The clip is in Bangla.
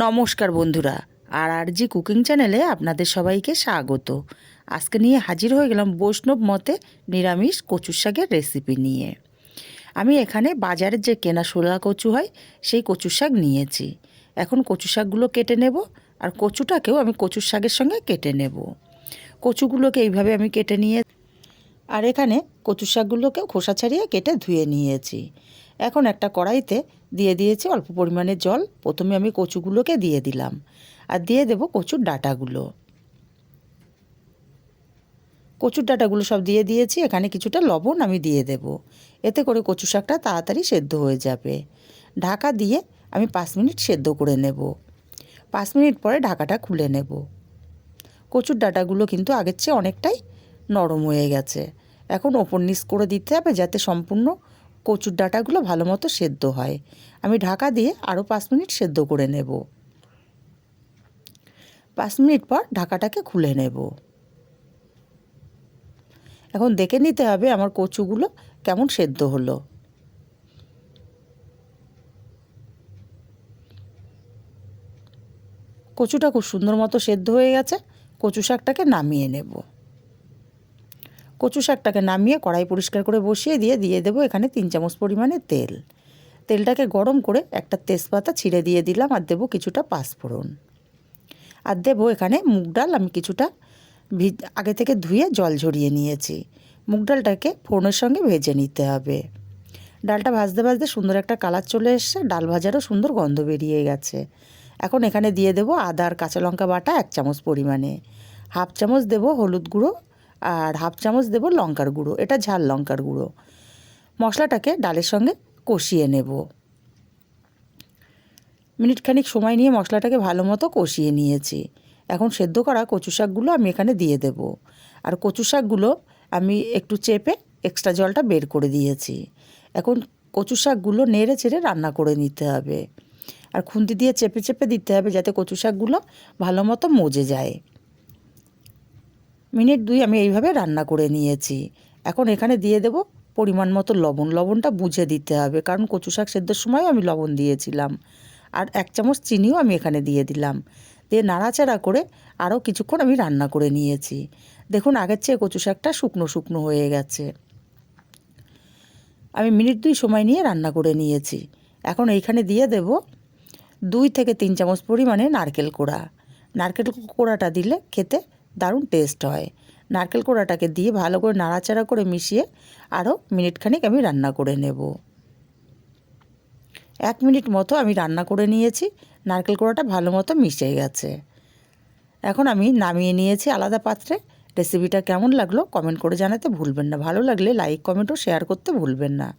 নমস্কার বন্ধুরা, আর আর জি কুকিং চ্যানেলে আপনাদের সবাইকে স্বাগত। আজকে নিয়ে হাজির হয়ে গেলাম বৈষ্ণব মতে নিরামিষ কচুর শাকের রেসিপি নিয়ে। আমি এখানে বাজারের যে কেনা শোলা কচু হয়, সেই কচুর শাক নিয়েছি। এখন কচু শাকগুলো কেটে নেব, আর কচুটাকেও আমি কচুর শাকের সঙ্গে কেটে নেব। কচুগুলোকে এইভাবে আমি কেটে নিয়ে, আর এখানে কচু শাকগুলোকেও খোসা ছাড়িয়ে কেটে ধুয়ে নিয়েছি। এখন একটা কড়াইতে দিয়ে দিয়েছি অল্প পরিমাণে জল। প্রথমে আমি কচুগুলোকে দিয়ে দিলাম আর দিয়ে দেব কচুর ডাটাগুলো। কচুর ডাটাগুলো সব দিয়ে দিয়েছি, এখানে কিছুটা লবণ আমি দিয়ে দেব। এতে করে কচু শাকটা তাড়াতাড়ি সেদ্ধ হয়ে যাবে। ঢাকা দিয়ে আমি পাঁচ মিনিট সেদ্ধ করে নেব। পাঁচ মিনিট পরে ঢাকাটা খুলে নেব। কচুর ডাটাগুলো কিন্তু আগের চেয়ে অনেকটাই নরম হয়ে গেছে। এখন ওপর নিচ করে দিতে হবে যাতে সম্পূর্ণ কচুর ডাঁটাগুলো ভালো মতো সেদ্ধ হয়। আমি ঢাকা দিয়ে আরও পাঁচ মিনিট সেদ্ধ করে নেব। পাঁচ মিনিট পর ঢাকাটাকে খুলে নেব। এখন দেখে নিতে হবে আমার কচুগুলো কেমন সেদ্ধ হলো। কচুটা খুব সুন্দর মতো সেদ্ধ হয়ে গেছে। কচু শাকটাকে নামিয়ে নেব। কচু শাকটাকে নামিয়ে কড়াই পরিষ্কার করে বসিয়ে দিয়ে দিয়ে দেবো এখানে তিন চামচ পরিমাণে তেল। তেলটাকে গরম করে একটা তেজপাতা ছিঁড়ে দিয়ে দিলাম আর দেবো কিছুটা পাঁচফোড়ন। আর দেবো এখানে মুগ ডাল, আমি কিছুটা আগে থেকে ধুয়ে জল ঝরিয়ে নিয়েছি। মুগ ডালটাকে ফোড়নের সঙ্গে ভেজে নিতে হবে। ডালটা ভাজতে ভাজতে সুন্দর একটা কালার চলে এসছে, ডাল ভাজারও সুন্দর গন্ধ বেরিয়ে গেছে। এখন এখানে দিয়ে দেবো আদা আর কাঁচা লঙ্কা বাটা এক চামচ পরিমাণে। হাফ চামচ দেবো হলুদ গুঁড়ো আর হাফ চামচ দেবো লঙ্কার গুঁড়ো, এটা ঝাল লঙ্কার গুঁড়ো। মশলাটাকে ডালের সঙ্গে কষিয়ে নেব। মিনিটখানিক সময় নিয়ে মশলাটাকে ভালো মতো কষিয়ে নিয়েছি। এখন সেদ্ধ করা কচু শাকগুলো আমি এখানে দিয়ে দেব। আর কচু শাকগুলো আমি একটু চেপে এক্সট্রা জলটা বের করে দিয়েছি। এখন কচু শাকগুলো নেড়ে চেড়ে রান্না করে নিতে হবে। আর খুন্তি দিয়ে চেপে চেপে দিতে হবে যাতে কচু শাকগুলো ভালো মতো মজে যায়। মিনিট দুই আমি এইভাবে রান্না করে নিয়েছি। এখন এখানে দিয়ে দেব পরিমাণ মতো লবণ। লবণটা বুঝে দিতে হবে, কারণ কচু শাক সেদ্ধর সময় আমি লবণ দিয়েছিলাম। আর এক চামচ চিনিও আমি এখানে দিয়ে দিলাম। দিয়ে নাড়াচাড়া করে আরও কিছুক্ষণ আমি রান্না করে নিয়েছি। দেখুন, আগের চেয়ে কচু শাকটা শুকনো শুকনো হয়ে গেছে। আমি মিনিট দুই সময় নিয়ে রান্না করে নিয়েছি। এখন এইখানে দিয়ে দেব দুই থেকে তিন চামচ পরিমাণে নারকেল কোড়া। নারকেল কোড়াটা দিলে খেতে দারুণ টেস্ট হয়। নারকেল কোড়াটাকে দিয়ে ভালো করে নাড়াচাড়া করে মিশিয়ে আরও মিনিটখানিক আমি রান্না করে নেব। এক মিনিট মতো আমি রান্না করে নিয়েছি, নারকেল কোড়াটা ভালো মতো মিশে গেছে। এখন আমি নামিয়ে নিয়েছি আলাদা পাত্রে। রেসিপিটা কেমন লাগল কমেন্ট করে জানাতে ভুলবেন না। ভালো লাগলে লাইক কমেন্ট ও শেয়ার করতে ভুলবেন না।